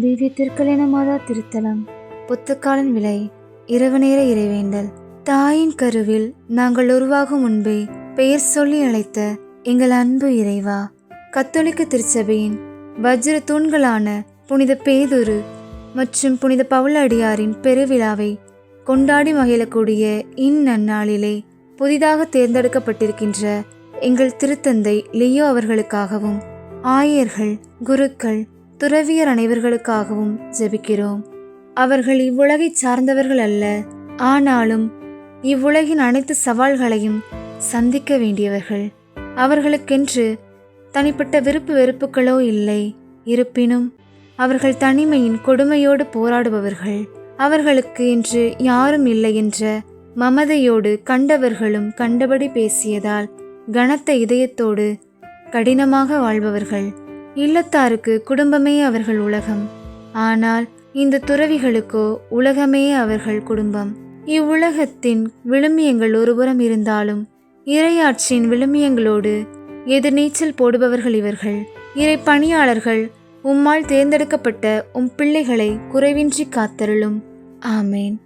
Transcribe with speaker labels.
Speaker 1: திவ்ய திருக்கல்யாண மாதா திருத்தலம். புத்தக்காலன் விலை இரவு நேர இறைவேண்டல். தாயின் கருவில் நாங்கள் உருவாகும் முன்பே பெயர் சொல்லி அழைத்த எங்கள் அன்பு இறைவா கத்தோலிக்க திருச்சபையின் வஜ்ர தூண்களான புனித பேதுரு மற்றும் புனித பவுலடியாரின் பெருவிழாவை கொண்டாடி மகிழக்கூடிய இந்நன்னாளிலே புதிதாக தேர்ந்தெடுக்கப்பட்டிருக்கின்ற எங்கள் திருத்தந்தை லியோ அவர்களுக்காகவும் ஆயர்கள் குருக்கள் துறவியர் அனைவர்களுக்காகவும் ஜெபிக்கிறோம். அவர்கள் இவ்வுலகை சார்ந்தவர்கள் அல்ல. ஆனாலும் இவ்வுலகின் அனைத்து சவால்களையும் சந்திக்க வேண்டியவர்கள். அவர்களுக்கென்று தனிப்பட்ட விருப்பு வெறுப்புகளோ இல்லை. இருப்பினும் அவர்கள் தனிமையின் கொடுமையோடு போராடுபவர்கள். அவர்களுக்கு இன்று யாரும் இல்லை என்ற மமதையோடு கண்டவர்களும் கண்டபடி பேசியதால் கனத்த இதயத்தோடு கடினமாக வாழ்பவர்கள். இல்லத்தாருக்கு குடும்பமே அவர்கள் உலகம். ஆனால் இந்த துறவிகளுக்கோ உலகமே அவர்கள் குடும்பம். இவ்வுலகத்தின் விழுமியங்கள் ஒருபுறம் இருந்தாலும் இரையாற்றின் விழுமியங்களோடு எதிர்நீச்சல் போடுபவர்கள் இவர்கள். இறை பணியாளர்கள் உம்மால் தேர்ந்தெடுக்கப்பட்ட உம் பிள்ளைகளை குறைவின்றி காத்தருளும். ஆமேன்.